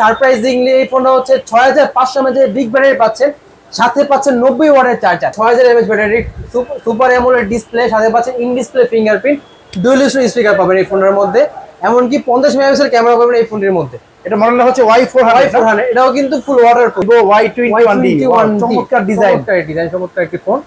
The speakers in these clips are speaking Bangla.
সারপ্রাইজিংলি এই ফোনটা হচ্ছে ছয় হাজার পাঁচশো এমএচ বিগ ব্যাটারি পাচ্ছেন সাথে পাচ্ছেন নব্বই ওয়াটের চার্জার ছয় হাজার M H battery super AMOLED display সাথে পাচ্ছেন in display fingerprint dual speaker পাবেন এই ফোনের মধ্যে এমনকি পঞ্চাশ মেগাপিক্সেল ক্যামেরা পাবেন এই ফোনটির মধ্যে। এটা মডেলটা হচ্ছে Y four Y four hundred এটাও কিন্তু full water Vivo Y twenty one চমৎকার ডিজাইন ডিজাইন চমৎকার একটি ফোন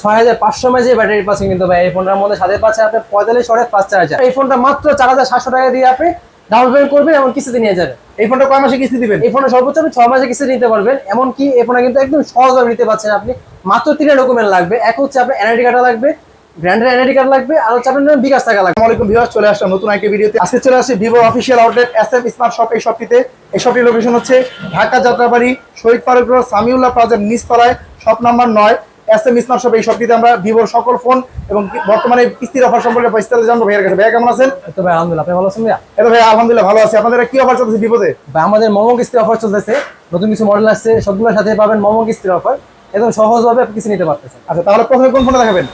ছয় হাজার পাঁচশো এমএচ ব্যাটারি পাচ্ছেন কিন্তু ভাই এই ফোনটার মধ্যে সাথে পাচ্ছেন আপনার পঁয়তাল্লিশ ওয়াটের ফাস্ট চার্জার এই ফোনটা মাত্র চার হাজার সাতশো টাকা দিয়ে আপনি ডাউন পেমেন্ট করবেন এমন কিস্তিতে নিয়ে যাবেন। এই ফোনটা কয় মাসে কিস্তি দিবেন? এই ফোনে সর্বোচ্চ আপনি ছয় মাসে কিস্তি নিতে পারবেন এমনকি এই ফোনে কিন্তু একদম সহজভাবে নিতে পারছেন আপনি। মাত্র তিনটা ডকুমেন্ট লাগবে। এক হচ্ছে আপনার এনআইডি কার্ডটা লাগবে ব্র্যান্ডের এনআইডি কার্ড লাগবে আর হচ্ছে আপনার বিকাশ টাকা লাগবে। আসসালামু আলাইকুম ভিউয়ার্স চলে আসলাম নতুন একটা ভিডিওতে আজকে চলে আসছে Vivo official outlet S M smart shop এই শপটিতে এই শপটির লোকেশন হচ্ছে ঢাকা যাত্রাবাড়ি শহীদ ফারুক রোড সামিউল্লাহ প্লাজার নিচতলায় শপ নাম্বার নয়। এস এম স্মার্ট শপ এই শপটিতে আমরা ভিভোর সকল ফোন এবং বর্তমানে কিস্তির অফার সম্পর্কে বিস্তারিত জানব। ভাইয়ের কাছে ভাইয়া কেমন আছেন? তো ভাই আলহামদুলিল্লাহ। আপনি ভালো আছেন ভাইয়া? এটা ভাই আলহামদুলিল্লাহ ভালো আছে। আপনাদের কি অফার চলছে ভিভোতে? ভাই আমাদের মোমো কিস্তি অফার চলতেছে। নতুন কিছু মডেল আসছে সবগুলোর সাথে পাবেন মোমো কিস্তির অফার। একদম সহজভাবে আপনি কিস্তি নিতে পারতেছেন। আচ্ছা তাহলে প্রথমে কোন ফোনটা দেখাবেন?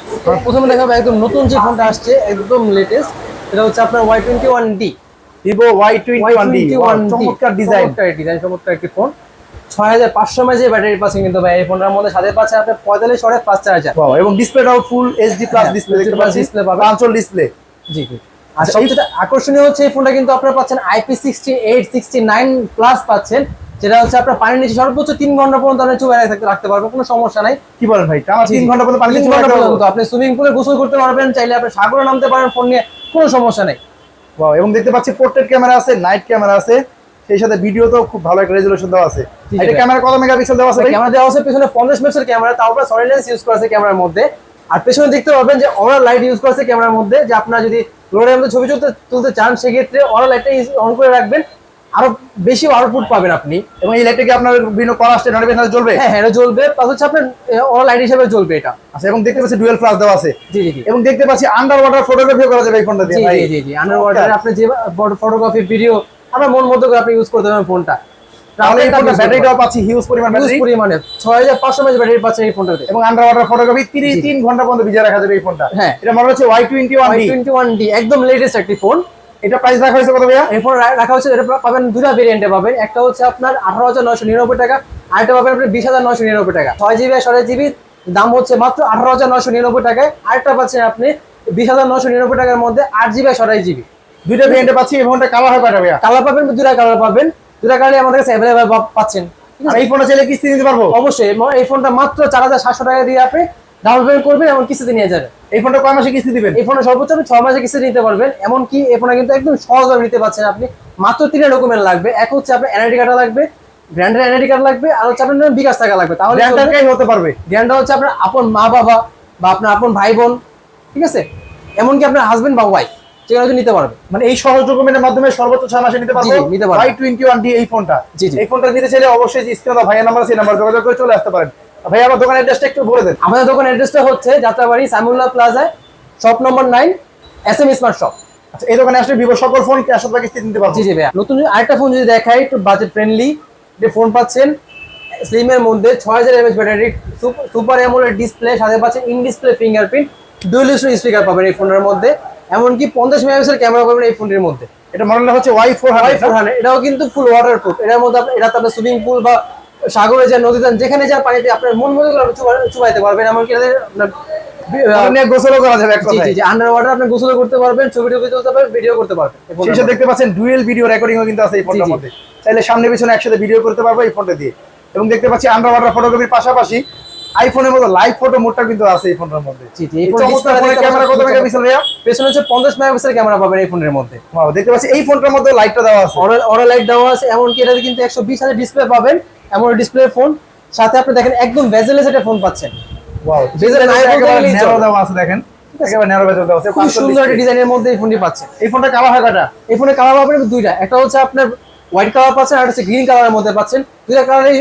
প্রথমে দেখাবো একদম নতুন যে ফোনটা আসছে একদম লেটেস্ট এটা হচ্ছে আপনার Y twenty one D Vivo Y twenty one D চমৎকার ডিজাইন চমৎকার একটি ফোন ছয় হাজার পাঁচশো ব্যাটারি পাচ্ছেন কিন্তু ভাই এই ফোনটার মধ্যে সাথে পাচ্ছেন আপনার পঁয়তাল্লিশ ওয়াটের ফাস্ট চার্জার এবং ডিসপ্লেটাও ফুল এইচডি প্লাস হ্যাঁ, ডিসপ্লে পাবেন। পাঁচল ডিসপ্লে জি জি। আর সবচেয়ে আকর্ষণীয় হচ্ছে এই ফোনটা কিন্তু আপনারা পাচ্ছেন IP sixty eight sixty nine plus পাচ্ছেন যেটা হচ্ছে আপনার পানির নিচে সর্বোচ্চ তিন ঘণ্টা পর্যন্ত আপনি চুবাই রাখতে রাখতে পারবেন কোনো সমস্যা নাই। কি বলেন ভাই তিন ঘণ্টা পর্যন্ত পানি ঘণ্টা পর্যন্ত। আপনি সুইমিং পুলে গোসল করতে পারবেন চাইলে আপনি সাগরে নামতে পারেন ফোন নিয়ে কোনো সমস্যা নেই। এবং দেখতে পাচ্ছি পোর্ট্রেট ক্যামেরা আছে নাইট ক্যামেরা আছে। সেই সাথে ভিডিও তো খুব ভালো একটা রেজুলেশন দেওয়া আছে। এটা ক্যামেরা কত মেগাপিক্সেল দেওয়া আছে ক্যামেরা দেওয়া আছে পেছনে পঞ্চাশ মেগাপিক্সেল ক্যামেরা তার উপরে সলিড লেন্স ইউজ করা আছে ক্যামেরার মধ্যে। আর পেছনে দেখতে পাবেন যে অরা লাইট ইউজ করা আছে ক্যামেরার মধ্যে যে আপনারা যদি রোডের মধ্যে ছবি তুলতে তুলতে চান সেক্ষেত্রে অরা লাইটটা অন করে রাখবেন। আরও বেশি আউটপুট পাবেন আপনি। এবং এই লাইটটা কি আপনার বিভিন্ন কল আসছে নোটিফিকেশন জ্বলবে? হ্যাঁ হ্যাঁ জ্বলবে প্লাস হচ্ছে আপনার অরা লাইট হিসেবে জ্বলবে এটা। আচ্ছা এবং দেখতে পাচ্ছি ডুয়েল ফ্লাশ দেওয়া আছে। জি জি এবং দেখতে পাচ্ছি আন্ডার ওয়াটার ফটোগ্রাফি করা যাবে এই ফোনটা দিয়ে জি জি জি আন্ডার ওয়াটার আপনি যে ফটোগ্রাফি ভিডিও আপনার মন মতো করে আপনি ইউজ করতে পারবেন ফোনটা তাহলে এই ফোনটা ব্যাটারিটাও পাচ্ছি হিউজ পরিমাণ ব্যাটারি পরিমাণে ছয় হাজার ব্যাটারি পাচ্ছেন এই ফোনটাতে এবং আন্ডার ওয়াটার ফটোগ্রাফি তিরিশ জি, জি। তিন ঘণ্টা পর্যন্ত ভিজে রাখা যাবে এই ফোনটা হ্যাঁ। এটা মডেল হচ্ছে Y twenty one D twenty one D একদম লেটেস্ট একটি ফোন এটা প্রাইস রাখা হয়েছে কত ভাইয়া? এরপর রাখা হচ্ছে এটা পাবেন দুটা ভেরিয়েন্টে পাবেন। একটা হচ্ছে আপনার আঠারো হাজার নয়শো নিরানব্বই টাকা আরেকটা পাবেন আপনি বিশ হাজার নয়শো নিরানব্বই টাকা। ছয় জিবি আর সাড়ে জিবি দাম হচ্ছে মাত্র আঠারো হাজার নয়শো নিরানব্বই টাকায়। আরেকটা পাচ্ছেন আপনি বিশ হাজার নয়শো নিরানব্বই টাকার মধ্যে আট জিবি আর সাড়ে জিবি দুইটা ভেরিয়েন্টে পাচ্ছি এই ফোনটা কালার হয় কয়টা ভাইয়া? কালার পাবেন দুটা কালার পাবেন। দুটা কালারই আমাদের কাছে অ্যাভেলেবেল পাচ্ছেন। আর এই ফোনটা চাইলে কিস্তি নিতে পারব? অবশ্যই এই ফোনটা মাত্র চার হাজার সাতশো টাকা দিয়ে আপনি ডাউন পেমেন্ট করবেন এবং কিস্তিতে নিয়ে যাবেন। এই ফোনটা কয় মাসে কিস্তি দিবেন? এই ফোনে সর্বোচ্চ আপনি ছয় মাসে কিস্তি নিতে পারবেন এমনকি এই ফোনে কিন্তু একদম সহজভাবে নিতে পারছেন আপনি। মাত্র তিনটা ডকুমেন্ট লাগবে এক হচ্ছে আপনার এনআইডি কার্ড লাগবে ব্র্যান্ডের এনআইডি কার্ড লাগবে আর হচ্ছে আপনার বিকাশ টাকা লাগবে। তাহলে ব্র্যান্ডটাই হতে পারবে। ব্র্যান্ডটা হচ্ছে আপনার আপন মা বাবা বা আপনার আপন ভাই বোন ঠিক আছে? এমনকি আপনার হাজবেন্ড বা ওয়াইফ সেগুলো নিতে পারবে। মানে এই সহজ ডকুমেন্টের মাধ্যমে সর্বোচ্চ ছয় মাসে নিতে পারব? নিতে পারব। ওয়াই টোয়েন্টি ওয়ান ডি এই ফোনটা। এই ফোনটা নিতে চাইলে অবশ্যই স্ক্রিনে ভাইয়ের নাম্বার আছে নাম্বার যোগাযোগ করে চলে আসতে পারেন। ভাই আমার দোকানের অ্যাড্রেসটা একটু বলে দেন। আমাদের দোকান অ্যাড্রেসটা হচ্ছে যাত্রাবাড়ি সাইমুল্লাহ প্লাজায় shop number nine S M smart shop আচ্ছা এই দোকানে আসলে ভিভো সকল ফোন ক্যাশ অথবা কিস্তি নিতে পারব। জি জি ভাইয়া। নতুন আরেকটা ফোন যদি দেখাই একটু বাজেট ফ্রেন্ডলি যে ফোন পাচ্ছেন স্লিমের মধ্যে ছয় হাজার M H battery super AMOLED display সাথে পাচ্ছেন in display fingerprint dual speaker পাবেন এই ফোনের মধ্যে। এমনকি পঞ্চাশ মেগাপিক্সেল ক্যামেরা পাবেন এই ফোনটির মধ্যে। এটা মডেলটা হচ্ছে Y four Y four hundred এটাও কিন্তু ফুল ওয়াটার প্রুফ এটার মধ্যে এটাতে আপনার সুইমিং পুল বা সাগরে নদী যান যেখানে যান পানিতে আপনার মন মতো করে চুবাইতে পারবেন এমনকি গোসলও করা যাবে আন্ডার ওয়াটার আপনি গোসল করতে পারবেন ছবি টবি তুলতে পারবেন ভিডিও করতে পারবেন। দেখতে পাচ্ছেন ডুয়েল ভিডিও রেকর্ডিংও কিন্তু আছে এই ফোনটার মধ্যে। চাইলে সামনে পিছনে একসাথে ভিডিও করতে পারব এই ফোনটা দিয়ে। এবং দেখতে পাচ্ছি আন্ডার ওয়াটার ফটোগ্রাফির পাশাপাশি আইফোনের মতো লাইভ ফটো মোডটা কিন্তু আছে এই ফোনটার মধ্যে। জি জি এই ফোনের ক্যামেরা কত মেগাপিক্সেল ভাইয়া? পেছনে হচ্ছে পঞ্চাশ মেগাপিক্সেল ক্যামেরা পাবেন এই ফোনের মধ্যে। দেখতে পাচ্ছি এই ফোনটার মধ্যে লাইটটা দেওয়া আছে। অরা লাইট দেওয়া আছে এমনকি এটাতে কিন্তু একশো বিশ হাজার ডিসপ্লে পাবেন এমন ডিসপ্লে ফোন সাথে আপনি দেখেন একদম ভেজেলেস একটা ফোন পাচ্ছেন। ওয়াও বেজেল নাই বলতে একেবারে ন্যারো দেওয়া আছে দেখেন। একেবারে ন্যারো বেজেল দেওয়া আছে খুব সুন্দর একটা ডিজাইনের মধ্যে এই ফোনটি পাচ্ছেন। এই ফোনটা কালার হয় কয়টা? এই ফোনের কালার পাবেন দুইটা। একটা হচ্ছে আপনার হোয়াইট কালার পাচ্ছেন আর হচ্ছে গ্রিন কালারের মধ্যে পাচ্ছেন। দুইটা কালারই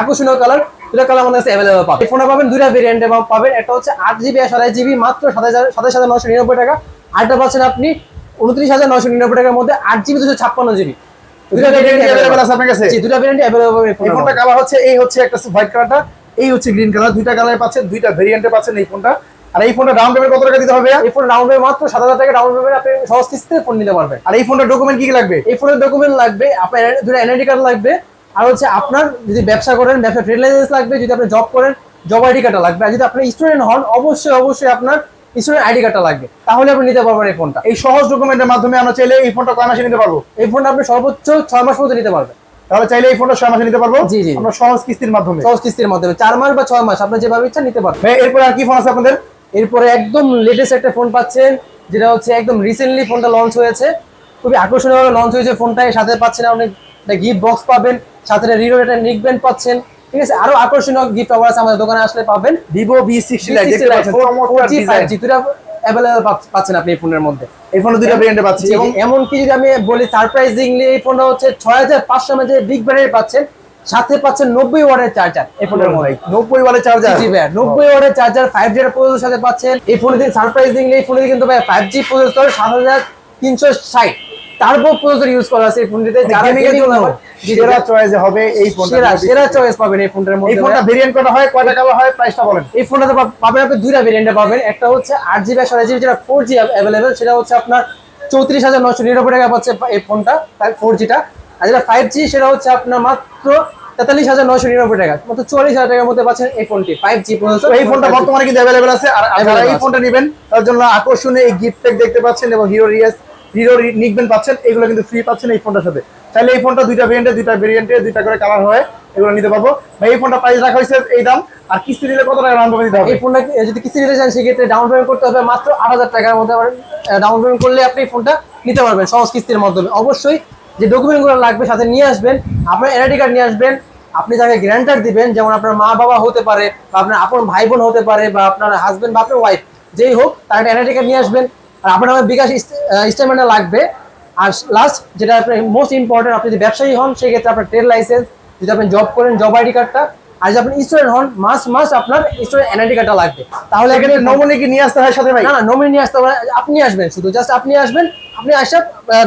আকর্ষণীয় কালার দুইটা কালার আমাদের কাছে অ্যাভেলেবল এই ফোনে পাবেন দুইটা ভেরিয়েন্টে পাবেন। একটা হচ্ছে আট জিবি আর সাতাশ জিবি মাত্র সাতাশ হাজার সাতাশ হাজার নশো নিরানব্বই টাকা। আরেকটা পাচ্ছেন আপনি উনত্রিশ হাজার নশো নিরানব্বই টাকার মধ্যে আট জিবি দুশো ছাপ্পান্ন জিবি দুইটা দুইটা ভেরিয়েন্ট অ্যাভেলেবল আছে আপনার কাছে? জি ভেরিয়েন্ট অ্যাভেলেবল এই ফোনটা কালার হচ্ছে এই হচ্ছে একটা হোয়াইট কালারটা এই হচ্ছে গ্রিন কালার দুইটা কালারে পাচ্ছেন দুইটা ভেরিয়েন্টে পাচ্ছেন এই ফোনটা আর এই ফোনটা ডাউন পেমেন্ট কত টাকা দিতে হবে এই ফোন ডাউন পেমেন্ট মাত্র সাত হাজার টাকা ডাউন পেমেন্ট আপনি সহজ কিস্তিতে ফোন নিতে পারবেন। আর এই ফোনটার ডকুমেন্ট কি কি লাগবে? এই ফোনের ডকুমেন্ট লাগবে আপনার দুটো এনআইডি কার্ড লাগবে আর হচ্ছে আপনার যদি ব্যবসা করেন ব্যবসা ট্রেড লাইসেন্স লাগবে যদি আপনি জব করেন জব আইডি কার্ডটা লাগবে। আর যদি আপনি স্টুডেন্ট হন অবশ্যই অবশ্যই আপনার স্টুডেন্ট আইডি কার্ডটা লাগবে। তাহলে আপনি নিতে পারবেন এই ফোনটা এই সহজ ডকুমেন্টের মাধ্যমে আমরা চাইলে এই ফোনটা কয় মাসে নিতে পারব? এই ফোনটা আপনি সর্বোচ্চ ছয় মাস পর্যন্ত নিতে পারবেন। তাহলে চাইলে এই ফোনটা ছয় মাসে নিতে পারব? জি, জি। আমরা সহজ কিস্তির মাধ্যমে। সহজ কিস্তির মাধ্যমে। চার মাস বা ছয় মাস আপনি যেভাবে ইচ্ছা নিতে পারবেন। এরপর আর কি ফোন আছে আপনাদের? এরপরে একদম লেটেস্ট একটা ফোন পাচ্ছেন যেটা হচ্ছে একদম রিসেন্টলি ফোনটা লঞ্চ হয়েছে। খুবই আকর্ষণীয়ভাবে লঞ্চ হয়েছে ফোনটা এর সাথে পাচ্ছেন আপনি একটা গিফট বক্স পাবেন সাথে রিরোর একটা নিক ব্যান্ড পাচ্ছেন। ঠিক আছে? আরও আকর্ষণীয় গিফট অফার আছে আমাদের দোকানে আসলে পাবেন। Vivo V sixty design। Available পাচ্ছেন আপনি এই ফোনের মধ্যে। এই ফোনে পাচ্ছি জি, এবং এমনকি যদি আমি বলি সারপ্রাইজিংলি এই ফোনটা হচ্ছে ছয় হাজার পাঁচশো এমএচ বিগ ব্যাটারি পাচ্ছেন। সাথে পাচ্ছেন নব্বই ওয়াটের চার্জার এই ফোনের মধ্যে। নব্বই ওয়ালের চার্জার জি ভাই নব্বই ওয়াটের চার্জার ফাইভ জি প্রসেসর সাথে পাচ্ছেন। এই ফোনে দিন সারপ্রাইজিংলি এই ফোনে কিন্তু ভাই ফাইভ জি প্রসেসর সাত হাজার তিনশো ষাট। টার্বো প্রসেসর ইউজ করা আছে এই ফোনটিতে। যারা গেমিং এর gaming জন্য সেরা চয়েস হবে এই ফোনটা সেরা সেরা চয়েস পাবেন এই ফোনটার এই ফোনটা ভেরিয়েন্ট করা হয় কয়টা কালার হয় প্রাইসটা বলেন। এই ফোনটাতে পাবেন আপনি দুইটা ভেরিয়েন্টে পাবেন। একটা হচ্ছে আট জিবি সাড়ে জিবি যেটা ফোর জি অ্যাভেলেবেল সেটা হচ্ছে আপনার চৌত্রিশ হাজার নশো নিরানব্বই টাকা পাচ্ছে এই ফোনটা ফোর জিটা আর যেটা ফাইভ জি সেটা হচ্ছে আপনার মাত্র তেতাল্লিশ হাজার নিরানব্বই টাকা চুয়াল্লিশ হাজার টাকার মধ্যে পাচ্ছেন এই ফোনটি ফাইভ জি তো এই ফোনটা বর্তমানে কিন্তু অ্যাভেলেবেল আছে। আর আর যারা এই। ফোনটা নেবেন তার জন্য আকর্ষণীয় এই গিফট প্যাক দেখতে পাচ্ছেন এবং হিরো রিয়াস হিরো নিকবেন পাচ্ছেন, এগুলো কিন্তু ফ্রি পাচ্ছেন এই ফোনটার সাথে। চাইলে এই ফোনটা দুইটা ভেরিয়েন্টে দুইটা ভেরিয়েন্টে দুইটা করে কালার হয়, এগুলো নিতে পারব। ভাই, এই ফোনটা প্রাইস রাখা হয়েছে এই দাম, আর কিস্তি দিলে কত টাকা রান দিতে হবে? এই ফোনটা যদি কিস্তি নিতে চান, সেক্ষেত্রে ডাউন পেমেন্ট করতে হবে মাত্র আট হাজার টাকার মধ্যে ডাউন পেমেন্ট করলে আপনি ফোনটা নিতে পারবেন সহজ কিস্তির মাধ্যমে। অবশ্যই যে ডকুমেন্টগুলো লাগবে সাথে নিয়ে আসবেন, আপনার এনআইডি কার্ড নিয়ে আসবেন, আপনি যাকে গ্যারান্টার দিবেন, যেমন আপনার মা বাবা হতে পারে, বা আপনার আপন ভাই বোন হতে পারে, বা আপনার হাজবেন্ড বা আপনার ওয়াইফ যেই হোক, তার একটা এনআইডি কার্ড নিয়ে আসবেন আর আপনার আমার বিকাশ স্টেটমেন্টটা লাগবে। আর লাস্ট যেটা আপনার মোস্ট ইম্পর্টেন্ট আপনি যদি ব্যবসায়ী হন সেক্ষেত্রে আপনার ট্রেড লাইসেন্স যদি আপনি জব করেন জব আইডি কার্ডটা আর যদি আপনি স্টুডেন্ট হন মাস মাস আপনার স্টুডেন্ট এনআইডি কার্ডটা লাগবে। তাহলে এখানে নমুনে কি নিয়ে আসতে হয় সাথে ভাই। না না নমিনি নিয়ে আসতে হবে আপনি আসবেন শুধু জাস্ট আপনি আসবেন আপনি আসে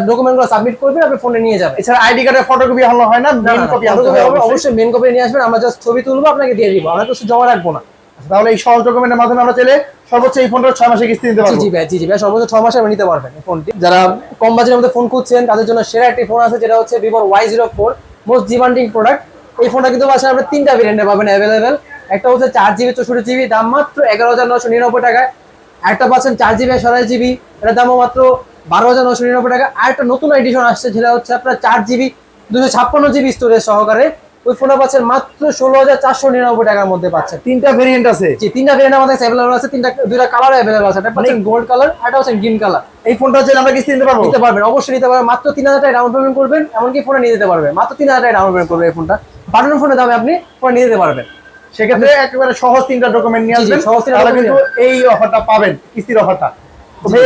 ডকুমেন্টগুলো সাবমিট করবেন আপনি ফোনে নিয়ে যাবেন। এছাড়া আইডি কার্ডের ফটোকপি হলো হয় না না, মেইন না, কপি হবে অবশ্যই। অবশ্যই মেন কপি নিয়ে আসবেন আমরা জাস্ট ছবি তুলবো আপনাকে দিয়ে দিব আমরা কিছু জমা রাখব না। তাহলে এই সহজ ডকুমেন্টের মাধ্যমে আমরা চাইলে সর্বোচ্চ এই ফোনটা ছয় মাসে কিস্তি দিতে পারব। জি ভাই জি জি ভাই সর্বোচ্চ ছয় মাসে নিতে পারবেন এই ফোনটি। যারা কম বাজেটের মধ্যে ফোন খুঁজছেন তাদের জন্য সেরা একটি ফোন আছে যেটা হচ্ছে ভিভোর Y zero four most demanding product এই ফোনটা কিন্তু আসলে আপনি তিনটা ভেরিয়েন্টে পাবেন অ্যাভেলেবেল একটা হচ্ছে চার জিবি চৌষট্টি জিবি দাম মাত্র এগারো হাজার নশো নিরানব্বই টাকায় একটা পাচ্ছেন চার জিবি সাতাশ জিবি এটার দামও মাত্র বারো হাজার নশো নিরানব্বই টাকা। আর একটা নতুন এডিশন আসছে যেটা হচ্ছে আপনার চার জিবি দুশো ছাপ্পান্ন জিবি স্টোরেজ সহকারে। ওই ফোনটা পাচ্ছেন মাত্র ষোলো হাজার চারশো নিরানব্বই টাকার মধ্যে পাচ্ছেন। তিনটা ভেরিয়েন্ট আছে। জি তিনটা ভেরিয়েন্ট আমাদের অ্যাভেলেবল আছে তিনটা দুইটা কালার অ্যাভেলেবল আছে। একটা পাচ্ছেন গোল্ড কালার একটা হচ্ছে গ্রিন কালার এই ফোনটা চাইলে আমরা কিস্তি দিতে পারব? নিতে পারবেন অবশ্যই নিতে পারবেন। মাত্র তিন হাজার টাকা ডাউন পেমেন্ট করবেন এমনকি ফোনে নিয়ে যেতে পারবেন। মাত্র তিন হাজার টাকা ডাউন পেমেন্ট করবে এই ফোনটা বাটন ফোনের দামে আপনি ফোনে নিয়ে যেতে পারবেন। সেক্ষেত্রে একেবারে সহজ তিনটা ডকুমেন্ট নিয়ে আসবেন। সহজ তিনটা কিন্তু এই অফারটা পাবেন কিস্তির অফারটা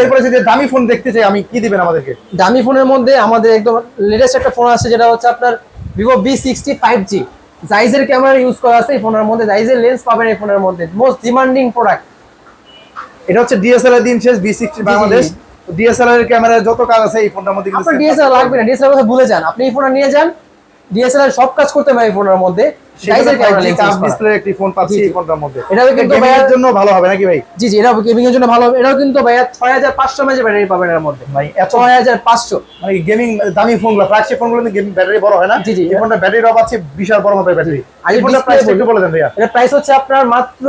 এরপরে যদি দামি ফোন দেখতে চাই আমি কি দিবেন আমাদেরকে? দামি ফোনের মধ্যে আমাদের একদম লেটেস্ট একটা ফোন আছে যেটা হচ্ছে আপনার Vivo V sixty five G জাইজের camera use করা আছে এই ফোনের মধ্যে। জাইজের লেন্স পাবেন এই ফোনের মধ্যে। মোস্ট ডিমান্ডিং প্রোডাক্ট এটা হচ্ছে ডিএসএলআর দিন শেষ বি সিক্সটি বাংলাদেশ। ডিএসএলআর এর ক্যামেরা যত কাজ আছে এই ফোনটার মধ্যে ডিএসএলআর লাগবে না। ডিএসএলআর কথা ভুলে যান। আপনি এই ফোনটা নিয়ে যান ডিএসএলআর সব কাজ করতে পারে ফোনের মধ্যে। একটি একটু আপনার মাত্র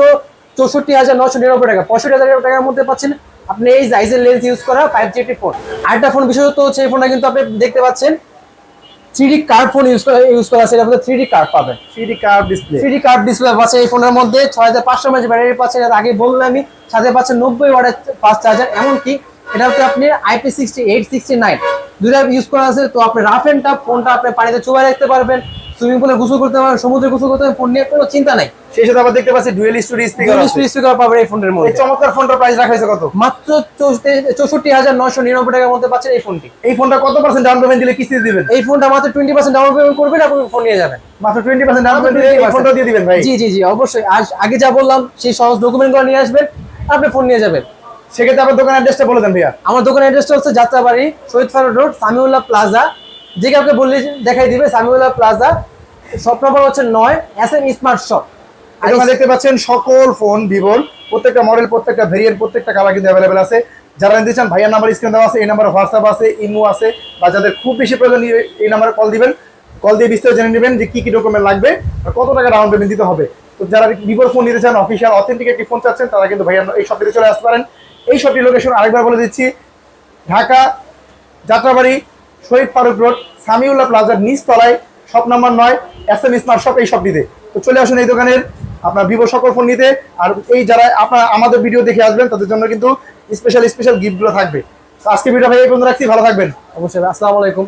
চৌষট্টি হাজার নশো নিরানব্বই টাকা। পঁয়ষট্টি হাজার টাকার মধ্যে পাচ্ছেন আপনি এই জাইজের লেন্স ইউজ করা ফাইভ জি ফোন আরেকটা ফোন বিশেষত হচ্ছে এই ফোনটা কিন্তু আপনি দেখতে পাচ্ছেন থ্রি কার্ভ ফোন ইউজ করা ইউজ করা আছে এটা থ্রি ডি কার্ড পাবেন CD curve display three D curved display আছে এই ফোনের মধ্যে ছয় হাজার পাঁচশো এমএচ ব্যাটারি পাচ্ছেন এর আগে বললাম আমি সাথে পাচ্ছেন নব্বই ওয়াটের ফাস্ট চার্জার এমনকি এটা হচ্ছে আপনি IP sixty eight sixty nine দুটা ইউজ করা আছে তো আপনি রাফ অ্যান্ড টাফ ফোনটা আপনি পানিতে চুবাই রাখতে পারবেন। সুইমিং পুলে গোসল করতে পারবেন সমুদ্রে গোসল করতে পারবেন ফোন নিয়ে কোনো চিন্তা নাই। সেই সাথে আবার দেখতে পাচ্ছি ডুয়েল স্টোরি স্পিকার স্পিকার পাবেন এই ফোনের এই চমৎকার ফোনটার প্রাইস রাখা হয়েছে কত? মাত্র চৌষট্টি হাজার নশো নিরানব্বই টাকার মধ্যে পাচ্ছেন এই ফোনটি এই ফোনটা কত পার্সেন্ট ডাউন পেমেন্ট দিলে কিস্তি দিবেন? এই ফোনটা মাত্র টোয়েন্টি পার্সেন্ট ডাউন পেমেন্ট করবেন আপনি ফোন নিয়ে যাবেন। মাত্র টোয়েন্টি পার্সেন্ট ডাউন পেমেন্ট দিলে এই ফোনটা দিয়ে দিবেন ভাই। জি জি জি অবশ্যই। আজ আগে যা বললাম সেই সহজ ডকুমেন্টগুলো নিয়ে আসবেন আপনি ফোন নিয়ে যাবেন। সেক্ষেত্রে আপনার দোকানের অ্যাড্রেসটা বলে দেন ভাইয়া। আমার দোকানের অ্যাড্রেসটা হচ্ছে যাত্রাবাড়ি শহীদ ফারুক রোড সামিউল্লাহ প্লাজা। যে কাউকে বললে দেখাই দিবে সামিউল্লাহ প্লাজা শপ নম্বর হচ্ছে নয় এস এম স্মার্ট শপ এখানে দেখতে পাচ্ছেন সকল ফোন ভিভোর প্রত্যেকটা মডেল প্রত্যেকটা ভেরিয়েন্ট প্রত্যেকটা কালার কিন্তু অ্যাভেলেবেল আছে। যারা নিতে চান ভাইয়ার নাম্বার স্ক্রিন দেওয়া আছে এই নাম্বারে হোয়াটসঅ্যাপ আছে ইমো আছে বা যাদের খুব বেশি প্রয়োজন এই- নাম্বারে কল দিবেন। কল দিয়ে বিস্তারিত জেনে নেবেন যে কী কী ডকুমেন্ট লাগবে আর কত টাকা ডাউন পেমেন্ট দিতে হবে। তো যারা ভিভোর ফোন নিতে চান অফিসিয়াল অথেন্টিক একটি ফোন চাচ্ছেন তারা কিন্তু ভাইয়ার এই শপটিতে চলে আসতে পারেন। এই শপটির লোকেশন আরেকবার বলে দিচ্ছি ঢাকা যাত্রাবাড়ি শহীদ ফারুক রোড সামিউল্লাহ প্লাজার নিচ তলায় শপ নাম্বার নয় এস এম স্মার্ট শপ এই শপটিতে। তো চলে আসুন এই দোকানের আপনার ভিভো সকল ফোন নিতে। আর এই যারা আপনার আমাদের ভিডিও দেখে আসবেন, তাদের জন্য কিন্তু স্পেশাল স্পেশাল গিফটগুলো থাকবে। আজকে ভিডিও ভাই এই পর্যন্ত রাখছি, ভালো থাকবেন। অবশ্যই আসসালামু আলাইকুম।